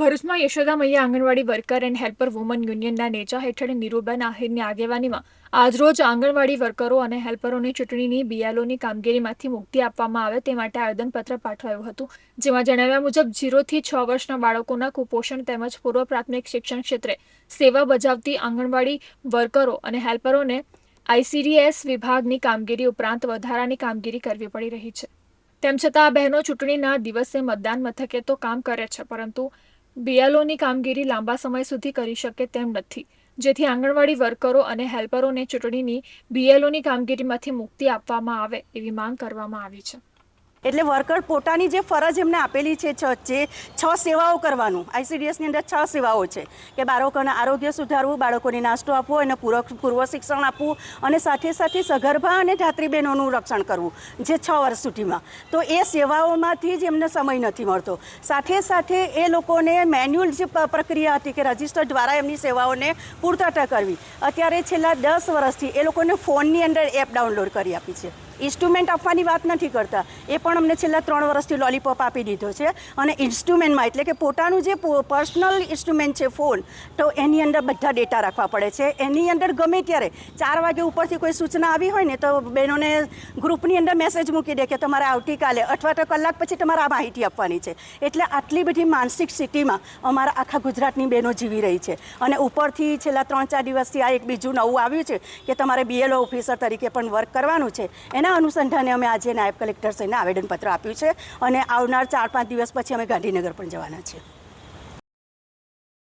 ભરૂચમાં Yashoda Maiya anganwadi worker and helper woman યુનિયનના નેજા હેઠળ નીરુબેન આહિરની આગેવાનીમાં આજરોજ આંગણવાડી વર્કરો અને હેલ્પરોની ચૂંટણીની બીએલઓની કામગીરીમાંથી મુક્તિ આપવામાં આવે તે માટે આવેદનપત્ર પાઠવાયું હતું. જેમાં જણાવ્યા મુજબ ઝીરોથી છ વર્ષના બાળકોના કુપોષણ તેમજ પૂર્વ પ્રાથમિક શિક્ષણ ક્ષેત્રે સેવા બજાવતી આંગણવાડી વર્કરો અને હેલ્પરોને આઈસીડીએસ વિભાગની કામગીરી ઉપરાંત વધારાની કામગીરી કરવી પડી રહી છે. તેમ છતાં આ બહેનો ચૂંટણીના દિવસે મતદાન મથકે તો કામ કરે છે, પરંતુ બીએલઓની કામગીરી લાંબા સમય સુધી કરી શકે તેમ નથી. જેથી આંગણવાડી વર્કરો અને હેલ્પરોને ચૂંટણીની બીએલઓની કામગીરીમાંથી મુક્તિ આપવામાં આવે એવી માંગ કરવામાં આવી છે. એટલે વર્કર પોતાની જે ફરજ એમને આપેલી છે જે છ સેવાઓ કરવાનું. આઈસીડીએસની અંદર છ સેવાઓ છે કે બાળકોને આરોગ્ય સુધારવું, બાળકોને નાસ્તો આપવો અને પૂરક પૂર્વ શિક્ષણ આપવું અને સાથે સાથે સગર્ભા અને ધાત્રી બહેનોનું રક્ષણ કરવું જે છ વર્ષ સુધીમાં. તો એ સેવાઓમાંથી જ એમને સમય નથી મળતો. સાથે સાથે એ લોકોને મેન્યુઅલ જે પ્રક્રિયા હતી કે રજિસ્ટર દ્વારા એમની સેવાઓને પૂર્તતા કરવી. અત્યારે છેલ્લા દસ વર્ષથી એ લોકોને ફોનની અંદર એપ ડાઉનલોડ કરી આપી છે. ઇન્સ્ટ્રુમેન્ટ આપવાની વાત નથી કરતા. એ પણ અમને છેલ્લા ત્રણ વર્ષથી લોલીપોપ આપી દીધો છે. અને ઇન્સ્ટ્રુમેન્ટમાં એટલે કે પોતાનું જે પર્સનલ ઇન્સ્ટ્રુમેન્ટ છે ફોન, તો એની અંદર બધા ડેટા રાખવા પડે છે. એની અંદર ગમે ત્યારે ચાર વાગે ઉપરથી કોઈ સૂચના આવી હોય ને, તો બહેનોને ગ્રુપની અંદર મેસેજ મૂકી દે કે તમારે આવતીકાલે અથવા તો કલાક પછી તમારે આ માહિતી આપવાની છે. એટલે આટલી બધી માનસિક સ્થિતિમાં અમારા આખા ગુજરાતની બહેનો જીવી રહી છે. અને ઉપરથી છેલ્લા ત્રણ ચાર દિવસથી આ એક બીજું નવું આવ્યું છે કે તમારે બીએલઓ ઓફિસર તરીકે પણ વર્ક કરવાનું છે. એના અનુસંધાને અમે આજે નાયબ કલેક્ટર શ્રીને આવેદનપત્ર આપ્યું છે અને આવનાર ચાર પાંચ દિવસ પછી અમે ગાંધીનગર પણ જવાના છીએ.